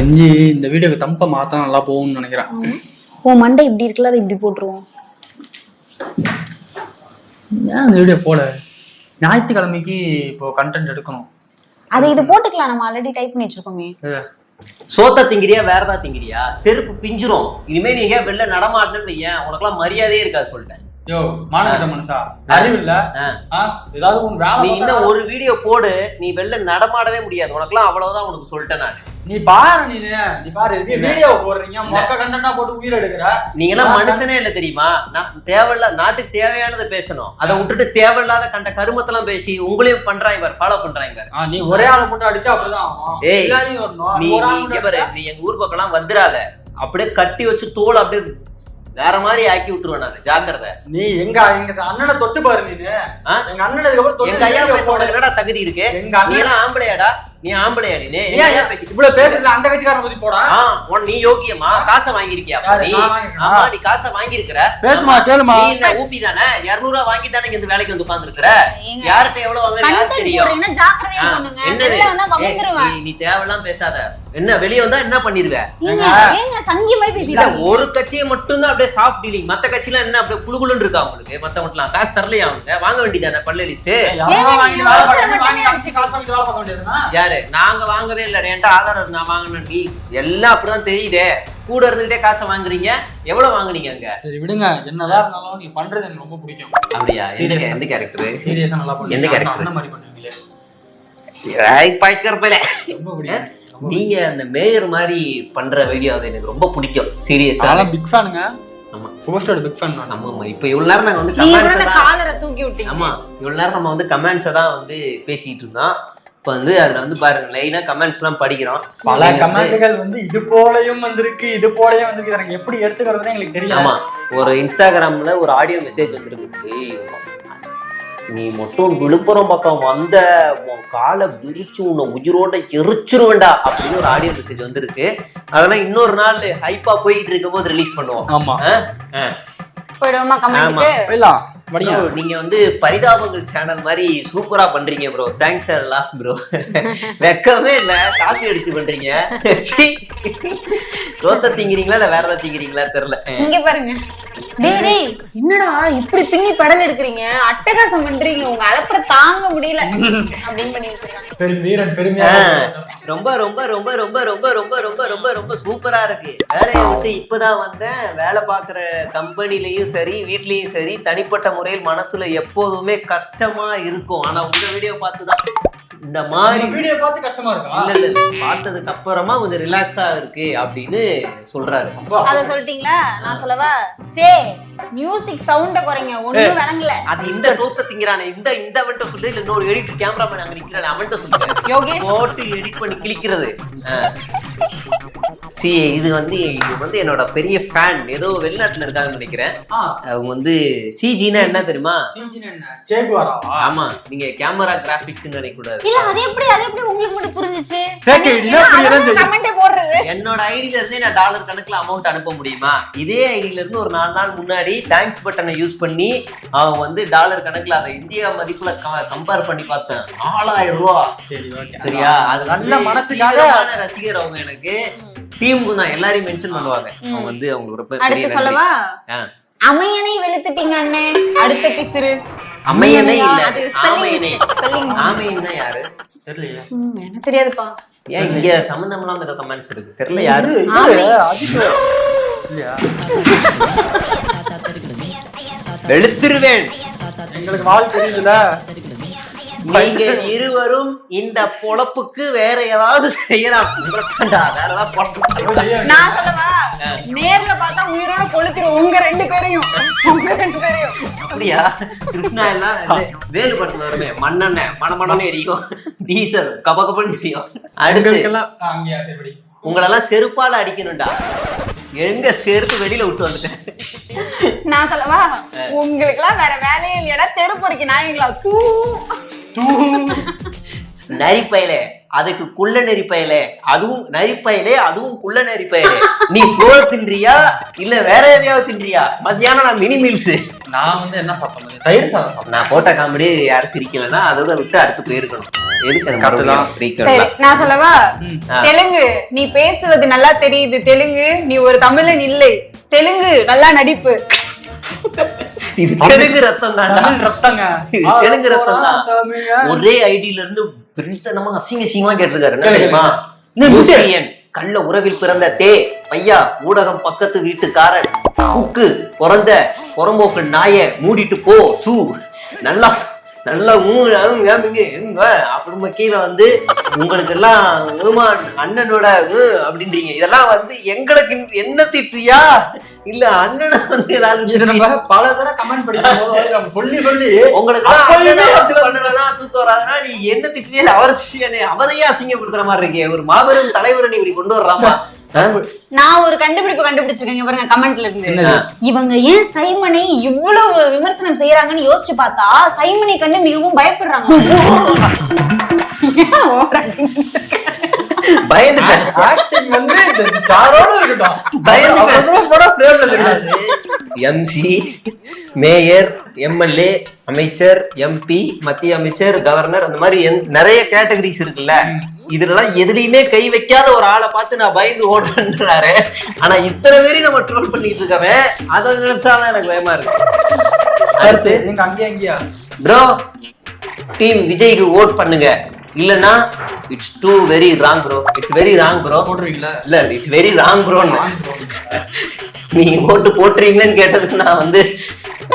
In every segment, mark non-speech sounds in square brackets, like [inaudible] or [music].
எஞ்சி இந்த வீடியோக்கு தம்ப மாத்தா நல்லா போகும்னு நினைக்கிறேன். உன் மண்டை இப்படி இருக்குல்ல அதை இப்படி போட்டுருவோம். ஏன் இந்த வீடியோ போல ஞாயிற்றுக்கிழமைக்கு இப்போ கண்டென்ட் எடுக்கணும். அதை இது போட்டுக்கலாம் நம்ம ஆல்ரெடி டைப் பண்ணி வச்சிருக்கோமே. சோத்த திங்கிறியா வேற ஏதாவது திங்கிறியா? செருப்பு பிஞ்சிரும். இனிமே நீங்க வெளில நடமாட்டேன்னு வையேன். உனக்கெல்லாம் மரியாதையே இருக்காது சொல்லிட்டேன். யோ மானகட்ட மனுஷா அறிவு இல்ல ஆ. ஆ, ஏதாவது உன் வேலை நீ பார்த்தா- இன்னும் ஒரு வீடியோ போடு. நீ வெளில நடமாடவே முடியாது. உனக்கெல்லாம் அவ்வளவுதான் உனக்கு சொல்லிட்டேன் நான். நீ பாரு நீ நீ பாரு வீடியோ போடுறீங்க? மொக்க கண்டென்ட்டா போட்டு உயிர் எடுக்கிற. நீங்க எல்லாம் மனுஷனே இல்ல தெரியுமா? நான் தேவையில்ல நாட்டுக்கு தேவையானதை பேசணும். அதை விட்டுட்டு தேவையில்லாத கண்ட கருமத்தெல்லாம் பேசி உங்களையும் பண்றாங்க பாரு ஃபாலோ பண்றாங்க நீ ஒரே ஆளை போட்டு அடிச்சா அப்படிதான். ஏய். நீ நீ எங்க ஊர் பக்கம்லாம் வந்துடாத. அப்படியே கட்டி வச்சு தோல் அப்படியே வேற மாதிரி ஆக்கி விட்டுருவேன் நான் ஜாக்கிரதை. நீ எங்க எங்க அண்ணனை தொட்டு பாரு நீ? எங்க அண்ணன் இதுக்கப்புறம் தொட்டு எங்க ஐயா பேச தகுதி இருக்கு? எங்க நீ அண்ணன் ஆம்பளையாடா? நீ ஆம்பளையா நீ இவ்வளவு அந்த கட்சிக்காரனை பத்தி போடா. உன் நீ யோகியமா காசை வாங்கியிருக்கியா? நீ? ஆமா நீ காசை வாங்கியிருக்கிற. பேசுமா கேளுமா. நீ என்ன ஊபி தானே? இருநூறு ரூபா வாங்கி தானே இந்த வேலைக்கு வந்து ஏங்க யார்கிட்ட எவ்வளவு வாங்க தெரியும்? என்னது? நீ தேவையெல்லாம் பேசாத. என்ன வெளிய வந்தா என்ன பண்ணிருவேன் ஒரு கட்சியை மட்டும் தான் அப்படியே சாஃப்ட் டீலிங் மத்த கட்சியில என்ன அப்படியே குழுகுலுன்னு இருக்கா உங்களுக்கு? மத்த மட்டும் எல்லாம் காசு தரலையா அவங்க? வாங்க வேண்டியதானே பள்ளி லிஸ்ட் யாரு நாங்க வாங்கவே இல்லை. என்கிட்ட ஆதாரம் நான் வாங்கணும் நீ. எல்லாம் அப்படிதான் தெரியுதே. கூட இருந்துகிட்டே காசை வாங்குறீங்க. எவ்வளவு வாங்குனீங்க அங்க? சரி விடுங்க. என்னதான் இருந்தாலும் நீங்க பண்றது எனக்கு ரொம்ப பிடிக்கும். அப்படியா? எந்த கேரக்டர் சீரியஸா நல்லா எந்த கேரக்டர் அந்த மாதிரி பண்ணுவீங்களே? ரொம்ப பிடிக்கும். நீங்க அந்த மேயர் மாதிரி பண்ற வீடியோ அது எனக்கு ரொம்ப பிடிக்கும். சீரியஸா அதெல்லாம் பிக் ஃபேனுங்க ஆமா. போஸ்டோட பிக் ஃபேன் நான். ஆமா ஆமா இப்ப இவ்வளவு நேரம் நாங்க வந்து கமெண்ட்ஸ் காலரை தூக்கி விட்டீங்க. ஆமா. இவ்வளவு நேரம் நம்ம வந்து கமெண்ட்ஸை தான் வந்து பேசிட்டு இருந்தோம். இப்ப வந்து அதுல வந்து பாருங்க லைனா கமெண்ட்ஸ் எல்லாம் படிக்கிறோம். பல வந்து- கமெண்ட்கள் வந்து இது போலயும் வந்திருக்கு இது போலயும் வந்திருக்கு. எப்படி எடுத்துக்கிறதுன்னு எங்களுக்கு தெரியல ஆமா. ஒரு இன்ஸ்டாகிராம்ல ஒரு ஆடியோ மெசேஜ் வந்திருக்கு. ஏய், நீ மட்டும் விழுப்புரம் பக்கம் வந்த காலை விரிச்சு உன்னை உயிரோட எரிச்சிருவேண்டா அப்படின்னு ஒரு ஆடியோ மெசேஜ் வந்திருக்கு. அதெல்லாம் இன்னொரு நாள் ஹைப்பா போயிட்டு இருக்கும் போது ரிலீஸ் பண்ணுவோம். ஆமா. போயிடுவோமா கமெண்ட்டுக்கு போயிடலாம் படியா Bro, நீங்க வந்து பரிதாபங்கள் சேனல் மாதிரி சூப்பரா பண்றீங்க ப்ரோ தேங்க்ஸ் எல்லாம் ப்ரோ வெக்கமே இல்ல. காப்பி அடிச்சு பண்றீங்க. [laughs] சோத்த திங்கிறீங்களா இல்ல வேற ஏதாவது திங்கிறீங்களா தெரியல. இங்க பாருங்க. டேய் என்னடா இப்படி பின்னி படம் எடுக்கிறீங்க? அட்டகாசம் பண்றீங்க உங்க அலப்பற தாங்க முடியல. அப்படின்னு பண்ணி வச்சிருக்காங்க. பெரும் வீரன் பெருமையா ரொம்ப ரொம்ப ரொம்ப ரொம்ப ரொம்ப ரொம்ப ரொம்ப ரொம்ப ரொம்ப சூப்பரா இருக்கு. வேலையை விட்டு இப்பதான் வந்தேன். வேலை பாக்குற கம்பெனிலயும் சரி வீட்லயும் சரி தனிப்பட்ட முறையில் மனசுல எப்போதுமே கஷ்டமா இருக்கும். ஆனா உங்க வீடியோ பார்த்துதான் இந்த மாதிரி வீடியோ பார்த்து கஷ்டமா இருக்கா? இல்ல இல்ல. பார்த்ததுக்கு அப்புறமா கொஞ்சம் ரிலாக்ஸா இருக்கு அப்படின்னு சொல்றாரு. அத சொல்லிட்டீங்களா? நான் சொல்லவா? சே மியூசிக் சவுண்ட குறைங்க. ஒண்ணும் விளங்கல. அது இந்த சோத்த திங்கிறானே. இந்த இந்த அவன்கிட்ட சொல்லு. இல்ல இன்னொரு எடிட் கேமராமேன் அங்க நிக்கிறானே. அவன்கிட்ட சொல்லு யோகேஷ். போட்டு எடிட் பண்ணி கிழிக்கிறது. சி இது வந்து இது வந்து என்னோட பெரிய ஃபேன் ஏதோ வெளிநாட்டுல இருக்காங்கன்னு நினைக்கிறேன். அவங்க வந்து சிஜினா என்ன தெரியுமா? ஆமா. நீங்க கேமரா கிராபிக்ஸ் நினைக்க கூடாது இல்ல அது எப்படி அது எப்படி உங்களுக்கு மட்டும் புரிஞ்சுச்சு? Fake ID னா இப்படி தான் தெரியும். கமெண்டே போடுறது. என்னோட ஐடியில இருந்தே நான் டாலர் கணக்குல அமௌண்ட் அனுப்ப முடியுமா? இதே ஐடியில இருந்து ஒரு நாலு நாள் முன்னாடி தேங்க்ஸ் பட்டனை யூஸ் பண்ணி அவன் வந்து டாலர் கணக்குல அதை இந்தியா மதிப்புல கம்பேர் பண்ணி பார்த்தேன். நாலாயிரம் ரூபா. சரி ஓகே சரியா? அது நல்ல மனசுக்காக ரசிகர் அவங்க எனக்கு. டீமுக்கு தான் எல்லாரையும் மென்ஷன் பண்ணுவாங்க. அவங்க வந்து அவங்களுக்கு அடுத்து. சொல்லவா. அமையனை வெளுத்துட்டீங்க அண்ணே. அடுத்த பிசுறு. அமையனே இல்ல. ஆமையனே. ஆமையன்னா யாரு? தெரியலையே. ம், எனக்கு தெரியாதுப்பா. ஏன் இங்க சம்பந்தம் இல்லாம ஏதோ கமெண்ட்ஸ் இருக்கு? தெரியல யாரு? வெளுத்துருவேன். எங்களுக்கு வாழ் தெரியுதுல [laughs] நீங்க இருவரும் இந்த பொழப்புக்கு வேற ஏதாவது செய்யலாம். வேற ஏதாவது பொழப்பு நான் சொல்லவா? நேர்ல பார்த்தா உயிரோட கொளுத்திரும். உங்க ரெண்டு பேரையும். உங்க ரெண்டு பேரையும். அப்படியா? கிருஷ்ணா எல்லாம் வேலு படத்துல வருமே. மண்ணெண்ணெய் மணமணன்னு எரியும். டீசல் கப கபன்னு எரியும். அடுத்து உங்களெல்லாம் செருப்பால அடிக்கணும்டா. எங்க செருப்பு வெளியில விட்டு வந்துட்டேன். நான் சொல்லவா? உங்களுக்கு எல்லாம் வேற வேலையே இல்லையடா. தெரு பொறுக்கி நாய்ங்களா? தூ. நரிப்பையில அதுக்கு குள்ள நெறிப்பயலே அதுவும் நரிப்பயலே அதுவும் குள்ள நெறிப்பயலே நீ சோறு தின்றியா இல்ல வேற எதையாவது தின்றியா? மத்தியானம் நான் மினி மீல்ஸ் நான் வந்து என்ன சாப்பிட்டேன் தயிர் சாதம் நான் போட்ட காமெடி யாரும் சிரிக்கலன்னா அதோட விட்டு அடுத்து போயிருக்கணும்? நான் சொல்லவா. தெலுங்கு நீ பேசுவது நல்லா தெரியுது. தெலுங்கு நீ ஒரு தமிழன் இல்லை. தெலுங்கு நல்லா நடிப்பு. இது தெலுங்கு ரத்தம் தமிழ் ரத்தங்க. தெலுங்கு ரத்தம் தான். ஒரே ஐடியில இருந்து பிரித்தனமா அசிங்க அசிங்கமா கேட்டிருக்காரு. என்ன தெரியுமா? கள்ள உறவில் பிறந்த தே பையா ஊடகம் பக்கத்து வீட்டுக்காரன் குக்கு பிறந்த புறம்போக்கு நாய மூடிட்டு போ சூ. நல்லா நல்லா ஊ அங்க, அங்க, இங்க, அப்புறமா கீழே வந்து உங்களுக்கு எல்லாம் ஊமா அண்ணனோட அப்படின்றீங்க. இதெல்லாம் வந்து எங்களுக்கு என்ன திட்டுறியா இல்ல அண்ணனை வந்து ஏதாவது நம்ம பல தடவை கமெண்ட் நம்ம சொல்லி சொல்லி உங்களுக்கு பண்ணலன்னா தூக்கம் வராதுன்னா நீ என்ன திட்டியே அவர் அவரையே அசிங்கப்படுத்துற மாதிரி இருக்கே. ஒரு மாபெரும் தலைவரை நீ இப்படி கொண்டு வரலாமா ஆ? நான் ஒரு கண்டுபிடிப்பு கண்டுபிடிச்சிருக்கேன் பாருங்க கமெண்ட்ல இருந்து? இவங்க ஏன் சைமனை இவ்வளவு விமர்சனம் செய்யறாங்கன்னு யோசிச்சு பார்த்தா சைமனை கண்டு மிகவும் பயப்படுறாங்க? [laughs] பயந்துட்டேன். ஆக்டிங் வந்து இந்த யாரோட இருக்கட்டும். பயந்து அப்புறம் போட ஃப்ரேம்ல தெரியாது எம்சி மேயர் எம்எல்ஏ அமைச்சர் எம்பி மத்திய அமைச்சர் கவர்னர் அந்த மாதிரி நிறைய கேட்டகரிஸ் இருக்குல்ல. இதுலலாம் எதுலயுமே கை வைக்காத ஒரு ஆளை பார்த்து நான் பயந்து ஓடுறேன்றாரு ஆனா இத்தனை பேரையும் நம்ம ட்ரோல் பண்ணிட்டு இருக்கவே அதை நினைச்சாதான் எனக்கு பயமா இருக்கு. அடுத்து நீங்க அங்கேயா ப்ரோ டீம் விஜய்க்கு ஓட் பண்ணுங்க. இல்லனா it's too very wrong bro it's very wrong bro போட்டுருவீங்களா? இல்ல இட்ஸ் வெரி ராங் ப்ரோன்னு நீ ஓட்டு போட்டுறீங்கன்னு கேட்டதுக்கு நான் வந்து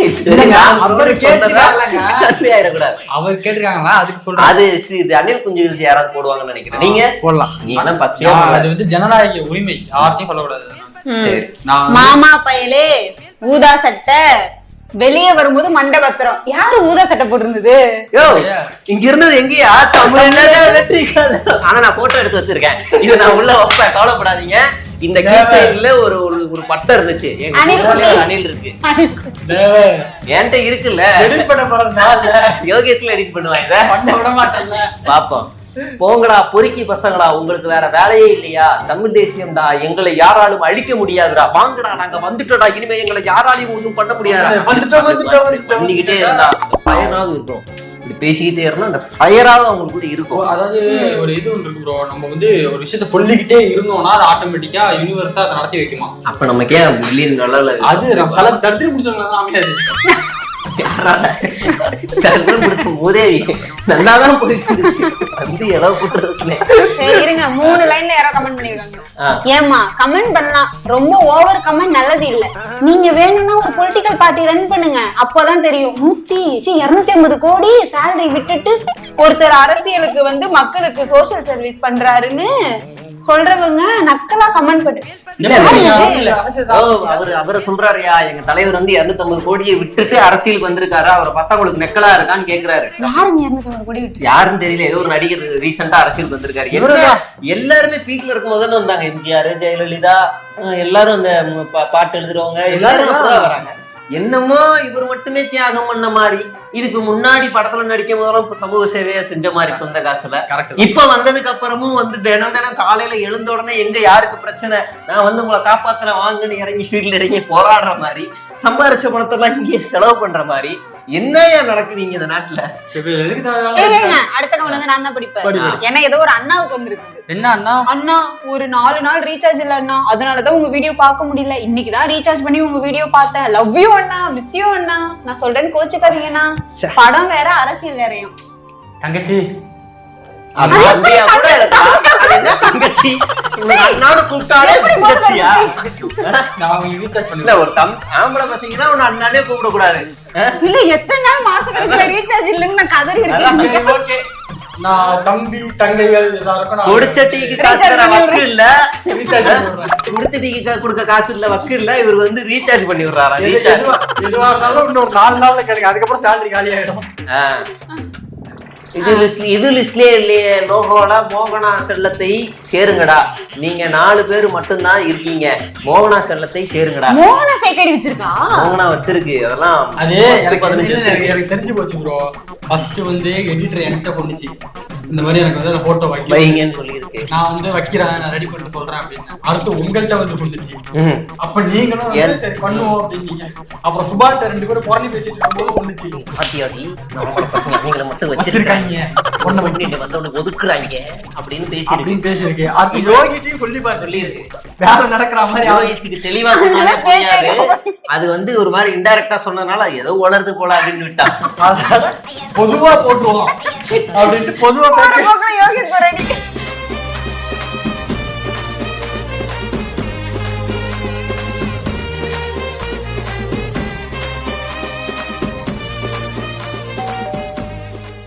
it's very இல்லைங்க, wrong bro. அவரு கேட்டிருக்காங்களா? அதுக்கு சொல்றேன். அது சி- இது அணில் குஞ்சு யாராவது போடுவாங்கன்னு நினைக்கிறேன். நீங்க? போடலாம். நீ என்ன பச்சையா. அது வந்து ஜனநாயக உரிமை. யார்ட்டையும் சொல்லக்கூடாது. ம். சரி நான் மாமா பயலே ஊதா சட்டை வெளியே வரும்போது மண்டை பத்திரம் யாரு ஊதா சட்டை போட்டிருந்தது? யோ இங்க இருந்தது எங்கேயா? வெற்றி. ஆனா நான் போட்டோ எடுத்து வச்சிருக்கேன். இது நான் உள்ள வைப்பேன் கவலைப்படாதீங்க. இந்த கீச்சைன்ல ஒரு ஒரு ஒரு பட்டை இருந்துச்சு. அணில் இருக்கு. என்கிட்ட இருக்குல்ல. எடிட் பண்ண போறது நான். இல்ல. யோகேஷ்ல எடிட் பண்ணுவாங்க. பண்ண விட மாட்டேன்ல. பாப்போம். போங்கடா பொறுக்கி பசங்களா உங்களுக்கு வேற வேலையே இல்லையா? தமிழ் தேசியம்டா எங்களை யாராலும் அழிக்க முடியாதுடா. வாங்கடா நாங்க வந்துட்டோம்டா இனிமே எங்களை யாராலையும் ஒண்ணும் பண்ண வந்துட்டோம். பண்ணிக்கிட்டே இருந்தா பயனாவது இருக்கும். இப்படி பேசிக்கிட்டே இருந்தா அந்த ஃபயராவது அவங்களுக்குள்ள ஓ, இருக்கும். அதாவது ஒரு இது ஒன்று இருக்கு ப்ரோ நம்ம வந்து ஒரு விஷயத்த சொல்லிக்கிட்டே இருந்தோம்னா அது ஆட்டோமேட்டிக்கா யூனிவர்ஸா அதை நடத்தி வைக்குமா? அப்ப நமக்கு ஏன் மில்லியன் டாலர்ல அது சில தடுத்து பிடிச்சவங்க தான் அமையாது. நல்லாதான் போயிட்டு இருந்துச்சு வந்து இளவு போட்டுறதுக்குள்ளே சரி இருங்க. மூணு லைன்ல யாரோ கமெண்ட் பண்ணிருக்காங்க. ஆ. ஏமா கமெண்ட் பண்ணலாம். ரொம்ப ஓவர் கமெண்ட் நல்லது இல்ல. நீங்க வேணும்னா ஒரு பொலிட்டிக்கல் பார்ட்டி ரன் பண்ணுங்க. அப்போதான் தெரியும். நூத்தி இருநூத்தி ஐம்பது கோடி salary விட்டுட்டு ஒருத்தர் அரசியலுக்கு வந்து மக்களுக்கு சோஷியல் சர்வீஸ் பண்றாருன்னு சொல்றவங்க நக்கலா கமெண்ட் பண்ணு. அரசியல் அவரு அவரை சொல்றாருயா எங்க தலைவர் வந்து 250 கோடியை விட்டுட்டு அரசியலுக்கு வந்திருக்காரு? அவரை பார்த்தா உங்களுக்கு நெக்கலா இருக்கான்னு கேக்குறாரு. யாருங்க இருநூத்தி ஐம்பது கோடி விட்டு? யாருன்னு தெரியல. ஏதோ ஒரு நடிகர் ரீசெண்டா அரசியலுக்கு வந்திருக்காரு. எல்லாருமே பீக்ல இருக்கும் போது தானே வந்தாங்க. எம்ஜிஆர் ஜெயலலிதா எல்லாரும் அந்த பாட்டு எழுதுறவங்க எல்லாரும் வராங்க. என்னமோ இவர் மட்டுமே தியாகம் பண்ண மாதிரி இதுக்கு முன்னாடி படத்துல நடிக்கும் போதெல்லாம் இப்ப சமூக சேவையா செஞ்ச மாதிரி சொந்த காசுல. கரெக்ட் இப்ப வந்ததுக்கு அப்புறமும் வந்து தினம் தினம் காலையில எழுந்த உடனே எங்க யாருக்கு பிரச்சனை? நான் வந்து உங்களை காப்பாத்துறேன் வாங்கன்னு இறங்கி ஃபீல்ட்ல இறங்கி போராடுற மாதிரி சம்பாரிச்ச பணத்தெல்லாம் இங்கேயே செலவு பண்ற மாதிரி என்னையா நடக்குது இங்க இந்த நாட்டுல? அடுத்த வந்து நான் தான் படிப்பேன். படி. ஏன்னா ஏதோ ஒரு அண்ணாவுக்கு வந்திருக்கு. என்ன அண்ணா? அண்ணா ஒரு நாலு நாள் ரீசார்ஜ் இல்ல அண்ணா. அதனாலதான் உங்க வீடியோ பார்க்க முடியல. இன்னைக்கு தான் ரீசார்ஜ் பண்ணி உங்க வீடியோ பார்த்தேன். லவ் யூ அண்ணா மிஸ் யூ அண்ணா. நான் சொல்றேன்னு கோச்சுக்காதீங்கண்ணா படம் வேற அரசியல் வேறையும். தங்கச்சி. அது தம்பியா கூட இருக்கலாம். அது என்ன தங்கச்சி? இவங்க அண்ணான்னு கூப்பிட்டாலே தங்கச்சியா? நான் உங்களுக்கு ரீசார்ஜ் இல்ல பண்ணி ஒரு தம் ஆம்பளை பசங்கன்னா உன்னை அண்ணானே கூப்பிட கூடாது இல்ல எத்தனை நாள் மாச கடைசியில ரீசார்ஜ் இல்லைன்னு நான் கதறி இருக்கேன். ஓகே நான் தம்பி தங்கைகள் எல்லாருக்கும் நான் குடிச்ச டீக்கு காசு வக்கு இல்ல. குடிச்ச டீக்கு கொடுக்க காசு இல்ல வக்கு இல்ல. இவர் வந்து ரீசார்ஜ் பண்ணி விடுறாரா? ரீசார்ஜ் எதுவா இருந்தாலும் இன்னொரு நாலு நாள்ல கிடைக்கும் அதுக்கப்புறம் சேலரி காலி ஆயிடும் இது லிஸ்ட் இது லிஸ்ட்லயே இல்லையே. லோகோட மோகனா செல்லத்தை சேருங்கடா. நீங்க நாலு பேர் மட்டும்தான் இருக்கீங்க. மோகனா செல்லத்தை சேருங்கடா. மோகனா ஃபேக் ஐடி வச்சிருக்கா? மோகனா வச்சிருக்கு. அதெல்லாம் அது எனக்கு தெரிஞ்சு போச்சு ப்ரோ ஃபர்ஸ்ட் வந்து எடிட்டர் என்கிட்ட சொன்னுச்சு. இந்த மாதிரி எனக்கு வந்து அந்த போட்டோ வைக்க வைங்கன்னு சொல்லியிருக்கு. நான் வந்து வைக்கிறேன் நான் ரெடி பண்ணிட்டு சொல்றேன் அப்படின்னு. அடுத்து உங்கள்கிட்ட வந்து சொல்லுச்சு. அப்ப நீங்களும்? சரி பண்ணுவோம் அப்படின்னீங்க. அப்புறம் சுபாட்ட ரெண்டு பேரும் புறணி பேசிட்டு இருக்கும்போது சொல்லுச்சு பாத்தியாடி நம்மளோட பசங்க நீங்களை மட்டும் வச்சிருக்காங்க. பொண்ணை வைக்க வந்தவனுக்கு ஒதுக்குறாங்க அப்படின்னு பேசியிருக்கு. அப்படின்னு அடுத்து யோகிட்டையும் சொல்லி பாரு சொல்லியிருக்கு. வேலை நடக்கிற மாதிரி யோகிச்சுக்கு தெளிவா சொன்னாலே [laughs] புரியாது. அது வந்து ஒரு மாதிரி இன்டைரக்டா சொன்னதுனால ஏதோ உளருது போல அப்படின்னு விட்டான் பொதுவா போட்டுருவோம். அப்படின்ட்டு பொதுவா போட்டு